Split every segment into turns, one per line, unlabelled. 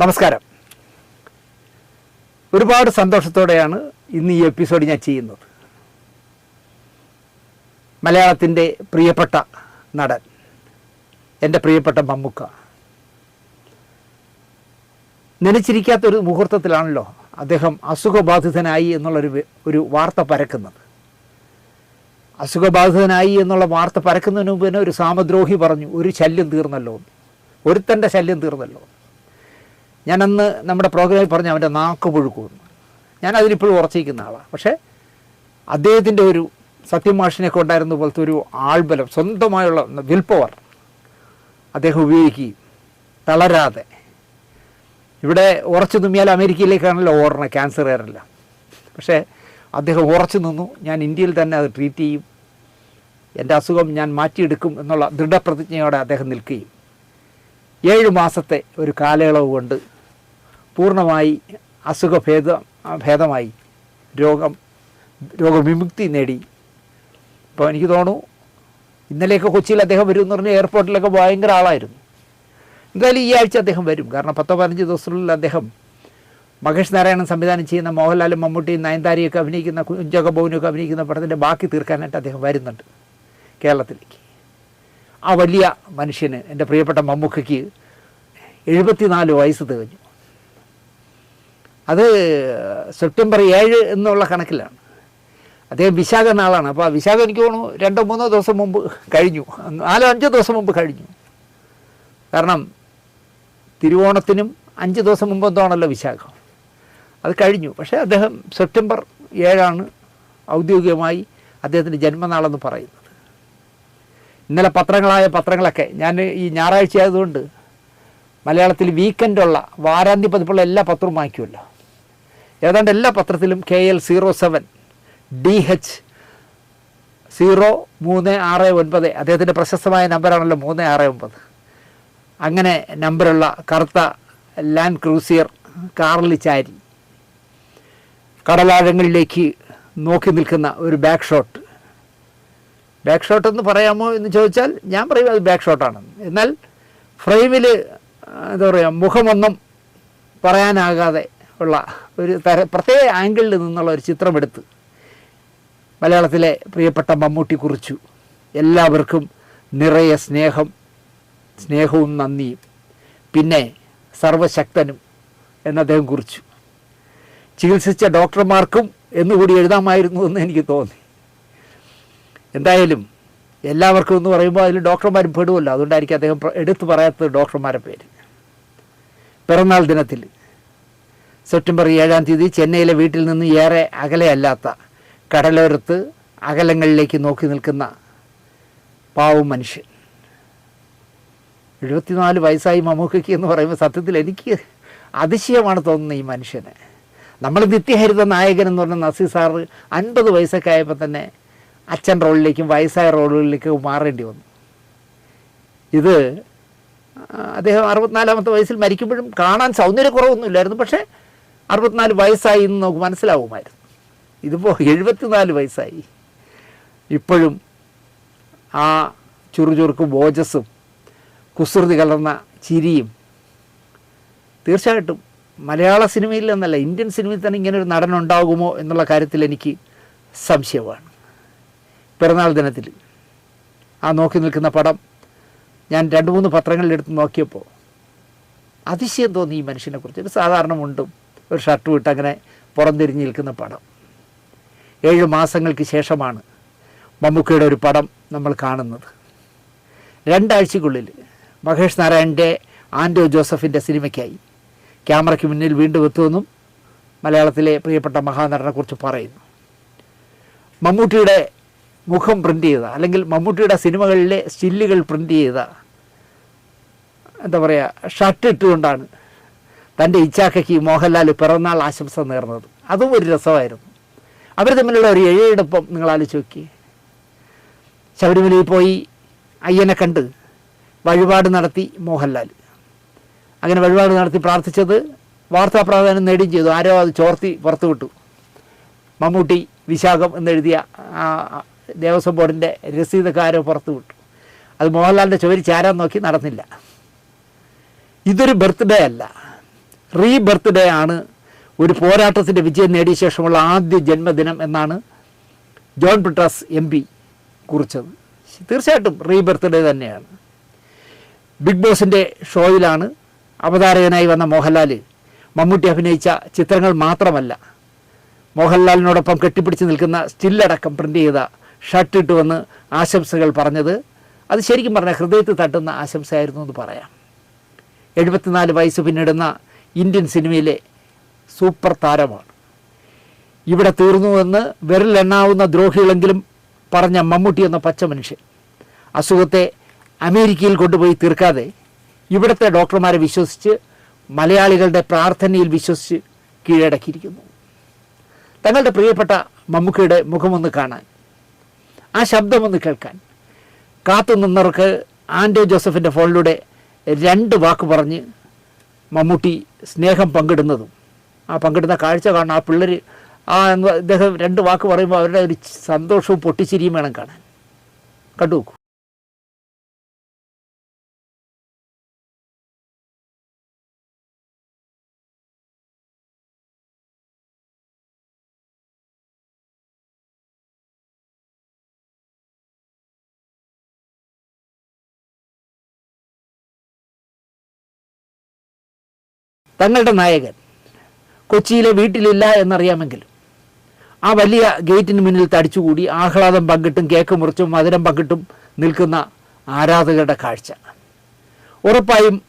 നമസ്കാരം. ഒരുപാട് സന്തോഷത്തോടെയാണ് ഇന്ന് ഈ എപ്പിസോഡ് ഞാൻ ചെയ്യുന്നത്. മലയാളത്തിന്റെ പ്രിയപ്പെട്ട നടൻ എന്റെ പ്രിയപ്പെട്ട മമ്മുക്ക. നനച്ചിരിക്കാത്തൊരു മുഹൂർത്തത്തിലാണല്ലോ അദ്ദേഹം അസുഖബാധിതനായി എന്നുള്ളൊരു ഒരു വാർത്ത പരക്കുന്നത്. അസുഖബാധിതനായി എന്നുള്ള വാർത്ത പരക്കുന്നതിന് മുമ്പ് തന്നെ ഒരു സാമദ്രോഹി പറഞ്ഞു ഒരു ശല്യം തീർന്നല്ലോ. ഒരുത്തന്റെ ശല്യം തീർന്നല്ലോ. ഞാൻ അന്ന് നമ്മുടെ പ്രോഗ്രാമിൽ പറഞ്ഞു അവന്റെ നാക്ക് പുഴുക്കുമെന്ന്. ഞാൻ അതിലിപ്പോഴും ഉറച്ചിരിക്കുന്ന ആളാണ് പക്ഷേ അദ്ദേഹത്തിന്റെ ഒരു സത്യമാഷിനൊക്കെ ഉണ്ടായിരുന്ന പോലത്തെ ഒരു ആൾബലം സ്വന്തമായുള്ള വിൽ പവർ അദ്ദേഹം ഉപയോഗിക്കുകയും തളരാതെ. ഇവിടെ ഉറച്ചു നിന്നിയാൽ അമേരിക്കയിലേക്കാണല്ലോ ഓടണം ക്യാൻസറുകാരെല്ലാം പക്ഷേ അദ്ദേഹം ഉറച്ചു നിന്നു. ഞാൻ ഇന്ത്യയിൽ തന്നെ അത് ട്രീറ്റ് ചെയ്യും. എന്റെ അസുഖം ഞാൻ മാറ്റിയെടുക്കും എന്നുള്ള ദൃഢപ്രതിജ്ഞയോടെ അദ്ദേഹം നിൽക്കുകയും ഏഴ് മാസത്തെ ഒരു കാലയളവ് കൊണ്ട് പൂർണമായി അസുഖഭേദ ഭേദമായി രോഗം രോഗവിമുക്തി നേടി. ഇപ്പോൾ എനിക്ക് തോന്നുന്നു ഇന്നലെയൊക്കെ കൊച്ചിയിൽ അദ്ദേഹം വരും എന്ന് പറഞ്ഞാൽ എയർപോർട്ടിലൊക്കെ ഭയങ്കര ആളായിരുന്നു. എന്തായാലും ഈ ആഴ്ച അദ്ദേഹം വരും. കാരണം പത്തോ പതിനഞ്ച് ദിവസത്തിനുള്ളിൽ അദ്ദേഹം മഹേഷ് നാരായണൻ സംവിധാനം ചെയ്യുന്ന മോഹൻലാലും മമ്മൂട്ടിയും നയൻതാരിയൊക്കെ അഭിനയിക്കുന്ന കുഞ്ചക ബോബനുമൊക്കെ അഭിനയിക്കുന്ന പടത്തിന്റെ ബാക്കി തീർക്കാനായിട്ട് അദ്ദേഹം വരുന്നുണ്ട് കേരളത്തിലേക്ക്. ആ വലിയ മനുഷ്യന് എന്റെ പ്രിയപ്പെട്ട മമ്മൂക്കയ്ക്ക് എഴുപത്തിനാല് വയസ്സ് തികഞ്ഞു. അത് സെപ്റ്റംബർ ഏഴ് എന്നുള്ള കണക്കിലാണ്. അദ്ദേഹം വിശാഖ നാളാണ്. അപ്പോൾ ആ വിശാഖ എനിക്ക് തോന്നുന്നു രണ്ടോ മൂന്നോ ദിവസം മുമ്പ് കഴിഞ്ഞു. നാലോ അഞ്ചോ ദിവസം മുമ്പ് കഴിഞ്ഞു. കാരണം തിരുവോണത്തിനും അഞ്ച് ദിവസം മുമ്പ് എന്താണല്ലോ വിശാഖം. അത് കഴിഞ്ഞു. പക്ഷേ അദ്ദേഹം സെപ്റ്റംബർ ഏഴാണ് ഔദ്യോഗികമായി അദ്ദേഹത്തിന്റെ ജന്മനാളെന്ന് പറയുന്നത്. ഇന്നലെ പത്രങ്ങളായ പത്രങ്ങളൊക്കെ ഞാൻ ഈ ഞായറാഴ്ച ആയതുകൊണ്ട് മലയാളത്തിൽ വീക്കെൻഡുള്ള വാരാന്ത്യ പതിപ്പുള്ള എല്ലാ പത്രവും വാങ്ങിക്കുമല്ലോ. ഏതാണ്ട് എല്ലാ പത്രത്തിലും K L zero seven D H zero മൂന്ന് ആറ് ഒൻപത് അദ്ദേഹത്തിന്റെ പ്രശസ്തമായ നമ്പറാണല്ലോ മൂന്ന് ആറ് ഒമ്പത് അങ്ങനെ നമ്പറുള്ള കറുത്ത ലാൻഡ് ക്രൂസിയർ കാറിൽ ചാരി കടലാഴങ്ങളിലേക്ക് നോക്കി നിൽക്കുന്ന ഒരു ബാക്ക് ഷോട്ട് ബാക്ക് ഷോട്ട് എന്ന് പറയാമോ എന്ന് ചോദിച്ചാൽ ഞാൻ പറയും അത് ബാക്ക് ഷോട്ടാണ് എന്നാൽ ഫ്രെയിമിൽ എന്താ പറയുക മുഖമൊന്നും പറയാനാകാതെ ഉള്ള ഒരു തര പ്രത്യേക ആംഗിളിൽ നിന്നുള്ള ഒരു ചിത്രമെടുത്ത് മലയാളത്തിലെ പ്രിയപ്പെട്ട മമ്മൂട്ടി കുറിച്ചു. എല്ലാവർക്കും നിറയെ സ്നേഹം സ്നേഹവും നന്ദിയും. പിന്നെ സർവശക്തനും എന്ന് അദ്ദേഹം കുറിച്ചു. ചികിത്സിച്ച ഡോക്ടർമാർക്കും എന്നുകൂടി എഴുതാമായിരുന്നു എന്ന് എനിക്ക് തോന്നി. എന്തായാലും എല്ലാവർക്കും എന്ന് പറയുമ്പോൾ അതിൽ ഡോക്ടർമാരും പെടുമല്ലോ അതുകൊണ്ടായിരിക്കും അദ്ദേഹം എടുത്തു പറയാത്തത് ഡോക്ടർമാരുടെ പേര്. പിറന്നാൾ ദിനത്തിൽ സെപ്റ്റംബർ ഏഴാം തീയതി ചെന്നൈയിലെ വീട്ടിൽ നിന്ന് ഏറെ അകലെയല്ലാത്ത കടലോരത്ത് അകലങ്ങളിലേക്ക് നോക്കി നിൽക്കുന്ന പാവം മനുഷ്യൻ. എഴുപത്തിനാല് വയസ്സായി മമ്മൂക്കയ്ക്ക് എന്ന് പറയുമ്പോൾ സത്യത്തിൽ എനിക്ക് അതിശയമാണ് തോന്നുന്നത് ഈ മനുഷ്യന്. നമ്മൾ നിത്യഹരിത നായകൻ എന്ന് പറഞ്ഞ നസീർ സാറ് അൻപത് വയസ്സൊക്കെ ആയപ്പോൾ തന്നെ അച്ഛൻ റോളിലേക്കും വയസ്സായ റോളുകളിലേക്കും മാറേണ്ടി വന്നു. ഇത് അദ്ദേഹം അറുപത്തിനാലാമത്തെ വയസ്സിൽ മരിക്കുമ്പോഴും കാണാൻ സൗന്ദര്യക്കുറവൊന്നുമില്ലായിരുന്നു. പക്ഷേ അറുപത്തിനാല് വയസ്സായി എന്ന് നമുക്ക് മനസ്സിലാവുമായിരുന്നു. ഇതിപ്പോൾ എഴുപത്തിനാല് വയസ്സായി. ഇപ്പോഴും ആ ചുറുചുറുക്കും ഓജസ്സും കുസൃതി കലർന്ന ചിരിയും തീർച്ചയായിട്ടും മലയാള സിനിമയിൽ എന്നല്ല ഇന്ത്യൻ സിനിമയിൽ തന്നെ ഇങ്ങനെ ഒരു നടൻ ഉണ്ടാകുമോ എന്നുള്ള കാര്യത്തിൽ എനിക്ക് സംശയമാണ്. പിറന്നാൾ ദിനത്തിൽ. ആ നോക്കി നിൽക്കുന്ന പടം ഞാൻ രണ്ട് മൂന്ന് പത്രങ്ങളിലെടുത്ത് നോക്കിയപ്പോൾ അതിശയം തോന്നി ഈ മനുഷ്യനെക്കുറിച്ച്. ഒരു സാധാരണ മുണ്ടും ഒരു ഷർട്ടും ഇട്ട് അങ്ങനെ പുറംതിരിഞ്ഞ് നിൽക്കുന്ന പടം. ഏഴ് മാസങ്ങൾക്ക് ശേഷമാണ് മമ്മൂക്കയുടെ ഒരു പടം നമ്മൾ കാണുന്നത്. രണ്ടാഴ്ചക്കുള്ളിൽ മഹേഷ് നാരായണന്റെ ആൻഡോ ജോസഫിന്റെ സിനിമയ്ക്കായി ക്യാമറയ്ക്ക് മുന്നിൽ വീണ്ടും എത്തുമെന്നും മലയാളത്തിലെ പ്രിയപ്പെട്ട മഹാനടനെക്കുറിച്ച് പറയുന്നു. മമ്മൂട്ടിയുടെ മുഖം പ്രിന്റ് ചെയ്ത. അല്ലെങ്കിൽ മമ്മൂട്ടിയുടെ സിനിമകളിലെ സ്റ്റില്ലുകൾ പ്രിന്റ് ചെയ്ത. എന്താ പറയുക ഷർട്ട് ഇട്ടുകൊണ്ടാണ് തന്റെ ഇച്ഛാക്കയ്ക്ക് മോഹൻലാൽ പിറന്നാൾ ആശംസ നേർന്നത്. അതും ഒരു രസമായിരുന്നു. അവർ തമ്മിലുള്ള ഒരു എഴയെടുപ്പം നിങ്ങൾ ആലോചിച്ച് നോക്കി ശബരിമലയിൽ പോയി അയ്യനെ കണ്ട് വഴിപാട് നടത്തി മോഹൻലാൽ. അങ്ങനെ വഴിപാട് നടത്തി പ്രാർത്ഥിച്ചത് വാർത്താ പ്രാധാന്യം നേടുകയും ചെയ്തു. ആരോ അത് ചോർത്തി പുറത്തു വിട്ടു മമ്മൂട്ടി വിശാഖം എന്നെഴുതിയ ദേവസ്വം ബോർഡിന്റെ രസീതക്കാരോ പുറത്തു വിട്ടു. അത് മോഹൻലാലിന്റെ ചുവരി ചാരാൻ നോക്കി നടന്നില്ല. ഇതൊരു ബർത്ത്ഡേ അല്ല. റീ ബർത്ത്ഡേ ആണ് ഒരു പോരാട്ടത്തിന്റെ വിജയം നേടിയ ശേഷമുള്ള ആദ്യ ജന്മദിനം എന്നാണ് ജോൺ പിട്രാസ് എം പി കുറിച്ചത്. തീർച്ചയായിട്ടും റീ ബർത്ത്ഡേ തന്നെയാണ്. ബിഗ് ബോസിന്റെ ഷോയിലാണ് അവതാരകനായി വന്ന മോഹൻലാൽ മമ്മൂട്ടി അഭിനയിച്ച ചിത്രങ്ങൾ മാത്രമല്ല മോഹൻലാലിനോടൊപ്പം കെട്ടിപ്പിടിച്ച് നിൽക്കുന്ന സ്റ്റില്ലടക്കം പ്രിന്റ് ചെയ്ത ഷർട്ട് ഇട്ട് വന്ന് ആശംസകൾ പറഞ്ഞത്. അത് ശരിക്കും പറഞ്ഞാൽ ഹൃദയത്തിൽ തട്ടുന്ന ആശംസയായിരുന്നു എന്ന് പറയാം. എഴുപത്തിനാല് വയസ്സ് പിന്നിടുന്ന ഇന്ത്യൻ സിനിമയിലെ സൂപ്പർ താരമാണ്. ഇവിടെ തീർന്നുവെന്ന് വിരലെണ്ണാവുന്ന ദ്രോഹികളെങ്കിലും പറഞ്ഞ മമ്മൂട്ടി എന്ന പച്ച മനുഷ്യൻ. അസുഖത്തെ അമേരിക്കയിൽ കൊണ്ടുപോയി തീർക്കാതെ ഇവിടുത്തെ ഡോക്ടർമാരെ വിശ്വസിച്ച് മലയാളികളുടെ പ്രാർത്ഥനയിൽ വിശ്വസിച്ച് കീഴടക്കിയിരിക്കുന്നു. തങ്ങളുടെ പ്രിയപ്പെട്ട മമ്മൂക്കയുടെ മുഖമൊന്ന് കാണാൻ ആ ശബ്ദമൊന്ന് കേൾക്കാൻ. കാത്തു നിന്നവർക്ക് ആൻഡോ ജോസഫിന്റെ ഫോണിലൂടെ രണ്ട് വാക്ക് പറഞ്ഞ് മമ്മൂട്ടി സ്നേഹം പങ്കിടുന്നതും ആ പങ്കിടുന്ന കാഴ്ച കാണാൻ ആ പിള്ളേർ ആ അദ്ദേഹം രണ്ട് വാക്ക് പറയുമ്പോൾ അവരുടെ ഒരു സന്തോഷവും പൊട്ടിച്ചിരിയും വേണം കാണാൻ. കണ്ടു തങ്ങളുടെ നായകൻ കൊച്ചിയിലെ വീട്ടിലില്ല എന്നറിയാമെങ്കിലും ആ വലിയ ഗേറ്റിന് മുന്നിൽ തടിച്ചുകൂടി ആഹ്ലാദം പങ്കിട്ടും കേക്ക് മുറിച്ചും മധുരം പങ്കിട്ടും നിൽക്കുന്ന ആരാധകരുടെ കാഴ്ച. ഉറപ്പായും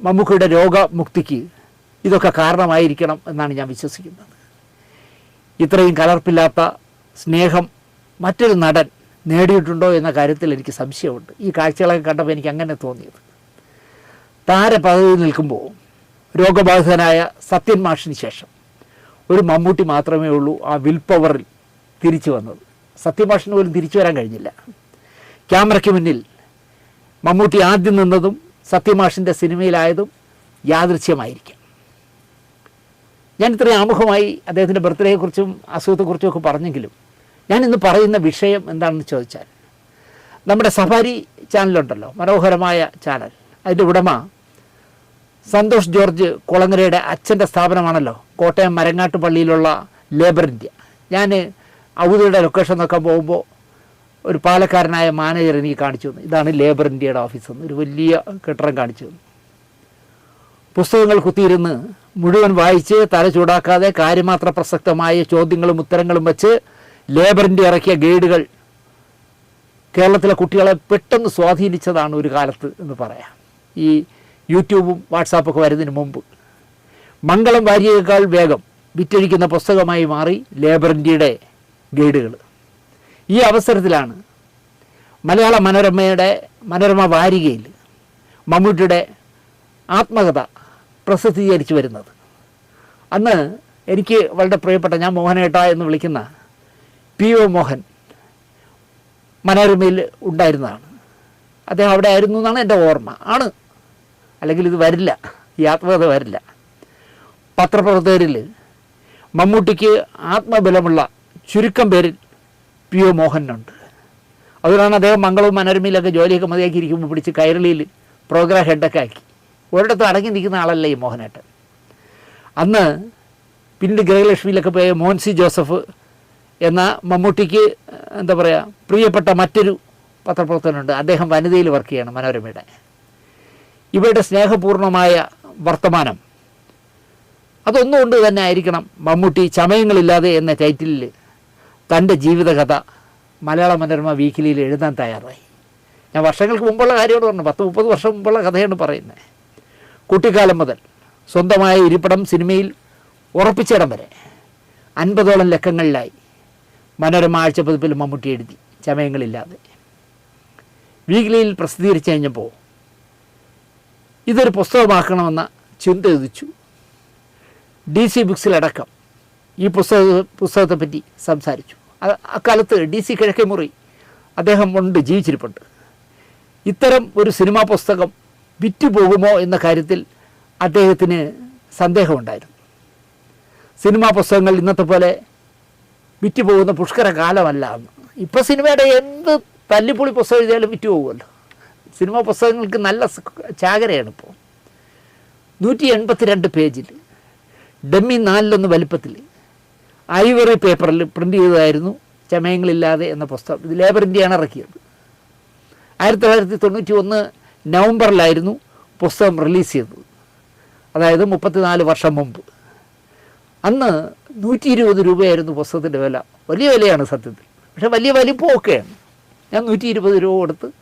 മമ്മൂക്കയുടെ രോഗമുക്തിക്ക് ഇതൊക്കെ കാരണമായിരിക്കണം എന്നാണ് ഞാൻ വിശ്വസിക്കുന്നത്. ഇത്രയും കലർപ്പില്ലാത്ത സ്നേഹം മറ്റൊരു നടൻ നേടിയിട്ടുണ്ടോ എന്ന കാര്യത്തിൽ എനിക്ക് സംശയമുണ്ട്. ഈ കാഴ്ചകളൊക്കെ കണ്ടപ്പോൾ എനിക്ക് അങ്ങനെ തോന്നിയത്. താരപദവി നിൽക്കുമ്പോൾ രോഗബാധിതനായ സത്യൻ മാഷിന് ശേഷം. ഒരു മമ്മൂട്ടി മാത്രമേ ഉള്ളൂ ആ വിൽ പവറിൽ തിരിച്ചു വന്നത്. സത്യഭാഷന് പോലും തിരിച്ചു വരാൻ കഴിഞ്ഞില്ല. ക്യാമറയ്ക്ക് മുന്നിൽ മമ്മൂട്ടി ആദ്യം നിന്നതും സത്യമാഷിന്റെ സിനിമയിലായതും യാദൃശ്യമായിരിക്കാം. ഞാൻ ഇത്രയും ആമുഖമായി അദ്ദേഹത്തിന്റെ ബർത്ത്ഡേയെക്കുറിച്ചും അസുഖത്തെക്കുറിച്ചും ഒക്കെ പറഞ്ഞെങ്കിലും ഞാൻ ഇന്ന് പറയുന്ന വിഷയം എന്താണെന്ന് ചോദിച്ചാൽ നമ്മുടെ സഫാരി ചാനലുണ്ടല്ലോ മനോഹരമായ ചാനൽ. അതിന്റെ ഉടമ സന്തോഷ് ജോർജ് കുളങ്ങരയുടെ അച്ഛന്റെ സ്ഥാപനമാണല്ലോ. കോട്ടയം മരങ്ങാട്ട് പള്ളിയിലുള്ള ലേബർ ഇന്ത്യ. ഞാൻ അവധിയുടെ ലൊക്കേഷൻ നോക്കാൻ പോകുമ്പോൾ ഒരു പാലക്കാരനായ മാനേജർ എനിക്ക് കാണിച്ചു തന്നു. ഇതാണ് ലേബർ ഇന്ത്യയുടെ ഓഫീസ് എന്ന്. ഒരു വലിയ കെട്ടിടം കാണിച്ചു തന്നു. പുസ്തകങ്ങൾ കുത്തിയിരുന്ന് മുഴുവൻ വായിച്ച് തല ചൂടാക്കാതെ കാര്യമാത്ര പ്രസക്തമായ ചോദ്യങ്ങളും ഉത്തരങ്ങളും വെച്ച് ലേബർ ഇന്ത്യ ഇറക്കിയ ഗൈഡുകൾ കേരളത്തിലെ കുട്ടികളെ പെട്ടെന്ന് സ്വാധീനിച്ചതാണ് ഒരു കാലത്ത് എന്ന് പറയാം. ഈ യൂട്യൂബും വാട്സാപ്പൊക്കെ വരുന്നതിന് മുമ്പ്. മംഗളം വാരിയേക്കാൾ വേഗം വിറ്റഴിക്കുന്ന പുസ്തകമായി മാറി ലേബർ ഇന്ത്യയുടെ ഗൈഡുകൾ. ഈ അവസരത്തിലാണ് മലയാള മനോരമയുടെ മനോരമ വാരികയിൽ മമ്മൂട്ടിയുടെ ആത്മകഥ പ്രസിദ്ധീകരിച്ചു വരുന്നത്. അന്ന് എനിക്ക് വളരെ പ്രിയപ്പെട്ട ഞാൻ മോഹനേട്ട എന്ന് വിളിക്കുന്ന പി ഒ മോഹൻ മനോരമയിൽ ഉണ്ടായിരുന്നതാണ്. അദ്ദേഹം അവിടെ ആയിരുന്നു എന്നാണ് എന്റെ ഓർമ്മ. ആണ്. അല്ലെങ്കിൽ ഇത് വരില്ല. ഈ ആത്മകഥ വരില്ല. പത്രപ്രവർത്തകരിൽ മമ്മൂട്ടിക്ക് ആത്മബലമുള്ള ചുരുക്കം പേരിൽ പി ഒ മോഹനുണ്ട്. അതുകൊണ്ടാണ് അദ്ദേഹം മംഗളവും മനോരമയിലൊക്കെ ജോലിയൊക്കെ മതിയാക്കിയിരിക്കുമ്പോൾ പിടിച്ച് കൈരളിയിൽ പ്രോഗ്രാം ഹെഡൊക്കെ ആക്കി. ഒരിടത്തും അടങ്ങി നിൽക്കുന്ന ആളല്ല ഈ മോഹനേട്ടൻ. അന്ന് പിന്നീട് ഗൃഹലക്ഷ്മിയിലൊക്കെ പോയ മോൻസി ജോസഫ് എന്ന മമ്മൂട്ടിക്ക് എന്താ പറയുക പ്രിയപ്പെട്ട മറ്റൊരു പത്രപ്രവർത്തകനുണ്ട്. അദ്ദേഹം വനിതയിൽ വർക്ക് ചെയ്യണം മനോരമയുടെ. ഇവയുടെ സ്നേഹപൂർണമായ വർത്തമാനം. അതൊന്നുകൊണ്ട് തന്നെ ആയിരിക്കണം മമ്മൂട്ടി ചമയങ്ങളില്ലാതെ എന്ന ടൈറ്റിലിൽ തന്റെ ജീവിതകഥ മലയാള മനോരമ വീക്കിലിയിൽ എഴുതാൻ തയ്യാറായി. ഞാൻ വർഷങ്ങൾക്ക് മുമ്പുള്ള കാര്യമാണ് പറഞ്ഞു പത്ത് മുപ്പത് വർഷം മുമ്പുള്ള കഥയാണ് പറയുന്നത്. കുട്ടിക്കാലം മുതൽ സ്വന്തമായ ഇരിപ്പിടം സിനിമയിൽ ഉറപ്പിച്ചിടം വരെ അൻപതോളം ലക്കങ്ങളിലായി മനോരമ ആഴ്ചപ്പതിപ്പിൽ മമ്മൂട്ടി എഴുതി ചമയങ്ങളില്ലാതെ. വീക്കിലിയിൽ പ്രസിദ്ധീകരിച്ചു കഴിഞ്ഞപ്പോൾ ഇതൊരു പുസ്തകമാക്കണമെന്ന ചിന്ത ഉദിച്ചു. ഡി സി ബുക്സിലടക്കം ഈ പുസ്തക പുസ്തകത്തെപ്പറ്റി സംസാരിച്ചു. അത് അക്കാലത്ത് ഡി സി കിഴക്കേമുറി അദ്ദേഹം ഉണ്ട് ജീവിച്ചിരിപ്പുണ്ട്. ഇത്തരം ഒരു സിനിമാ പുസ്തകം വിറ്റുപോകുമോ എന്ന കാര്യത്തിൽ അദ്ദേഹത്തിന് സന്ദേഹമുണ്ടായിരുന്നു. സിനിമാ പുസ്തകങ്ങൾ ഇന്നത്തെ പോലെ വിറ്റുപോകുന്ന പുഷ്കര കാലമല്ല അന്ന് ഇപ്പോൾ സിനിമയുടെ എന്ത് തല്ലിപ്പൊളി പുസ്തകം എഴുതിയാലും വിറ്റുപോകുമല്ലോ. സിനിമാ പുസ്തകങ്ങൾക്ക് നല്ല ചാകരയാണ് ഇപ്പോൾ നൂറ്റി എൺപത്തിരണ്ട് പേജിൽ ഡമ്മി നാലിലൊന്ന് വലിപ്പത്തിൽ ഐവറി പേപ്പറിൽ പ്രിന്റ് ചെയ്തതായിരുന്നു ചമയങ്ങളില്ലാതെ എന്ന പുസ്തകം. ഇത് ലേബർ ഇന്ത്യയാണ് ഇറക്കിയത്. ആയിരത്തി തൊള്ളായിരത്തി തൊണ്ണൂറ്റി ഒന്ന് നവംബറിലായിരുന്നു പുസ്തകം റിലീസ് ചെയ്തത്. അതായത് മുപ്പത്തിനാല് വർഷം മുമ്പ്. അന്ന് നൂറ്റി ഇരുപത് രൂപയായിരുന്നു പുസ്തകത്തിന്റെ വില. വലിയ വിലയാണ് സത്യത്തിൽ. പക്ഷേ വലിയ വലിപ്പമൊക്കെയാണ് ഞാൻ നൂറ്റി ഇരുപത് രൂപ കൊടുത്ത്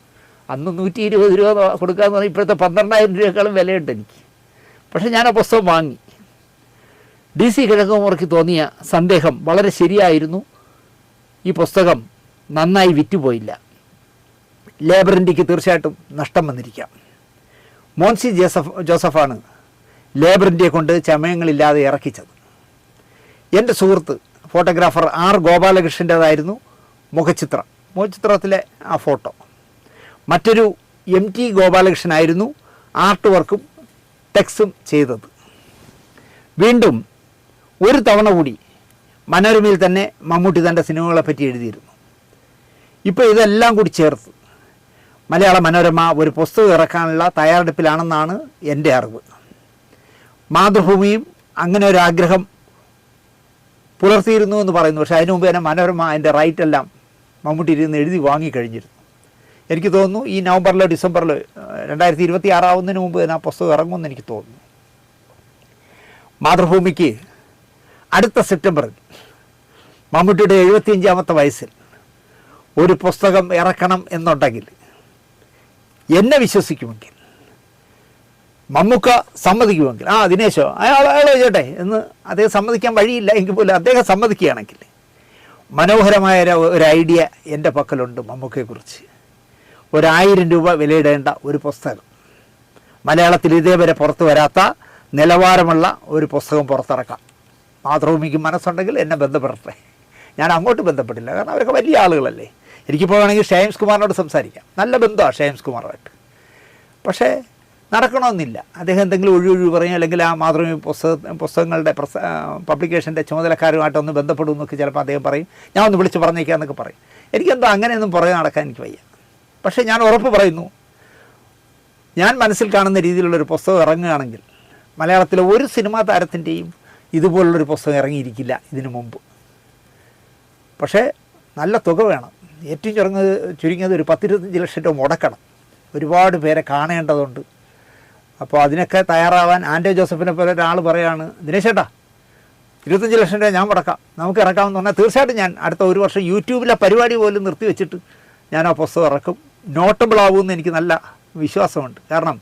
അന്ന് നൂറ്റി ഇരുപത് രൂപ കൊടുക്കാന്ന് പറഞ്ഞാൽ ഇപ്പോഴത്തെ പന്ത്രണ്ടായിരം രൂപയേക്കാളും വിലയുണ്ട് എനിക്ക്. പക്ഷേ ഞാൻ ആ പുസ്തകം വാങ്ങി. ഡി സി കിഴക്കുമുറയ്ക്ക് തോന്നിയ സന്ദേഹം വളരെ ശരിയായിരുന്നു. ഈ പുസ്തകം നന്നായി വിറ്റുപോയില്ല. ലേബർ ഇന്ത്യയ്ക്ക് തീർച്ചയായിട്ടും നഷ്ടം വന്നിരിക്കാം. മോൻസി ജോസഫ് ജോസഫാണ് ലേബർ ഇന്ത്യയെ കൊണ്ട് ചമയങ്ങളില്ലാതെ ഇറക്കിച്ചത്. എന്റെ സുഹൃത്ത് ഫോട്ടോഗ്രാഫർ ആർ ഗോപാലകൃഷ്ണന്റേതായിരുന്നു മുഖചിത്രം. മുഖചിത്രത്തിലെ ആ ഫോട്ടോ. മറ്റൊരു എം ടി ഗോപാലകൃഷ്ണനായിരുന്നു ആർട്ട് വർക്കും ടെക്സും ചെയ്തത്. വീണ്ടും ഒരു തവണ കൂടി മനോരമയിൽ തന്നെ മമ്മൂട്ടി തന്റെ സിനിമകളെ പറ്റി എഴുതിയിരുന്നു. ഇപ്പോൾ ഇതെല്ലാം കൂടി ചേർത്ത് മലയാള മനോരമ ഒരു പുസ്തകം ഇറക്കാനുള്ള തയ്യാറെടുപ്പിലാണെന്നാണ് എന്റെ അറിവ്. മാതൃഭൂമിയും അങ്ങനെ ഒരു ആഗ്രഹം പുലർത്തിയിരുന്നു എന്ന് പറയുന്നു. പക്ഷേ അതിനു മുമ്പ് തന്നെ മനോരമ അതിന്റെ റൈറ്റെല്ലാം മമ്മൂട്ടി ഇരുന്ന് എഴുതി വാങ്ങിക്കഴിഞ്ഞിരുന്നു എനിക്ക് തോന്നുന്നു ഈ നവംബറിലോ ഡിസംബറിലോ രണ്ടായിരത്തി ഇരുപത്തി ആറാവുന്നതിന് മുമ്പ് ആ പുസ്തകം ഇറങ്ങുമെന്ന് എനിക്ക് തോന്നുന്നു. മാതൃഭൂമിക്ക് അടുത്ത സെപ്റ്റംബറിൽ മമ്മൂട്ടിയുടെ എഴുപത്തിയഞ്ചാമത്തെ വയസ്സിൽ ഒരു പുസ്തകം ഇറക്കണം എന്നുണ്ടെങ്കിൽ എന്നെ വിശ്വസിക്കുമെങ്കിൽ മമ്മൂക്ക സമ്മതിക്കുമെങ്കിൽ ആ ദിനേശോ അയാൾ അയാൾ ചെയ്യട്ടെ എന്ന് അദ്ദേഹം സമ്മതിക്കാൻ വഴിയില്ല എങ്കിൽ പോലും അദ്ദേഹം സമ്മതിക്കുകയാണെങ്കിൽ മനോഹരമായ ഒരു ഐഡിയ എന്റെ പക്കലുണ്ട് മമ്മൂക്കയെക്കുറിച്ച്. ഒരായിരം രൂപ വിലയിടേണ്ട ഒരു പുസ്തകം. മലയാളത്തിൽ ഇതേവരെ പുറത്തു വരാത്ത നിലവാരമുള്ള ഒരു പുസ്തകം പുറത്തിറക്കാം. മാതൃഭൂമിക്ക് മനസ്സുണ്ടെങ്കിൽ എന്നെ ബന്ധപ്പെടട്ടെ. ഞാൻ അങ്ങോട്ട് ബന്ധപ്പെട്ടില്ല കാരണം അവരൊക്കെ വലിയ ആളുകളല്ലേ. എനിക്ക് വേണമെങ്കിൽ ഷേംസ് കുമാറിനോട് സംസാരിക്കാം. നല്ല ബന്ധമാണ് ഷേംസ് കുമാറുമായിട്ട്. പക്ഷേ നടക്കണമെന്നില്ല. അദ്ദേഹം എന്തെങ്കിലും ഒഴി ഒഴിവ് പറയും അല്ലെങ്കിൽ ആ മാതൃഭൂമി പുസ്തക പുസ്തകങ്ങളുടെ പ്രസ പബ്ലിക്കേഷന്റെ ചുമതലക്കാരുമായിട്ടൊന്ന് ബന്ധപ്പെടും എന്നൊക്കെ ചിലപ്പോൾ അദ്ദേഹം പറയും. ഞാൻ ഒന്ന് വിളിച്ച് പറഞ്ഞേക്കാന്നൊക്കെ പറയും. എനിക്കെന്തോ അങ്ങനെയൊന്നും പുറകെ നടക്കാൻ എനിക്ക് വയ്യ. പക്ഷേ ഞാൻ ഉറപ്പ് പറയുന്നു ഞാൻ മനസ്സിൽ കാണുന്ന രീതിയിലുള്ളൊരു പുസ്തകം ഇറങ്ങുകയാണെങ്കിൽ മലയാളത്തിലെ ഒരു സിനിമാ താരത്തിന്റെയും ഇതുപോലുള്ളൊരു പുസ്തകം ഇറങ്ങിയിരിക്കില്ല ഇതിനു മുമ്പ്. പക്ഷേ നല്ല തുക വേണം. ഏറ്റവും ചുരുങ്ങത് ചുരുങ്ങിയത് ഒരു പത്തിരുപത്തഞ്ച് ലക്ഷം രൂപ മുടക്കണം. ഒരുപാട് പേരെ കാണേണ്ടതുണ്ട്. അപ്പോൾ അതിനൊക്കെ തയ്യാറാവാൻ ആന്റോ ജോസഫിനെ പോലെ ഒരാൾ പറയാണ് ദിനേശേട്ടാ ഇരുപത്തഞ്ച് ലക്ഷം രൂപ ഞാൻ മുടക്കാം. നമുക്ക് ഇറക്കാമെന്ന് പറഞ്ഞാൽ തീർച്ചയായിട്ടും ഞാൻ അടുത്ത ഒരു വർഷം യൂട്യൂബിലെ പരിപാടി പോലും നിർത്തി വെച്ചിട്ട് ഞാൻ ആ പുസ്തകം ഇറക്കും. നോട്ടബിൾ ആവുമെന്ന് എനിക്ക് നല്ല വിശ്വാസമുണ്ട്. കാരണം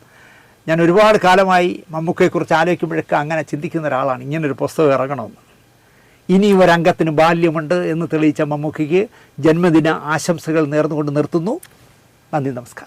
ഞാൻ ഒരുപാട് കാലമായി മമ്മൂക്കയെക്കുറിച്ച് ആലോചിക്കുമ്പോഴൊക്കെ അങ്ങനെ ചിന്തിക്കുന്ന ഒരാളാണ്. ഇങ്ങനൊരു പുസ്തകം ഇറങ്ങണമെന്ന്. ഇനി ഒരംഗത്തിന് ബാല്യമുണ്ട് എന്ന് തെളിയിച്ച മമ്മൂക്കയ്ക്ക് ജന്മദിന ആശംസകൾ നേർന്നുകൊണ്ട് നിർത്തുന്നു. നന്ദി നമസ്കാരം.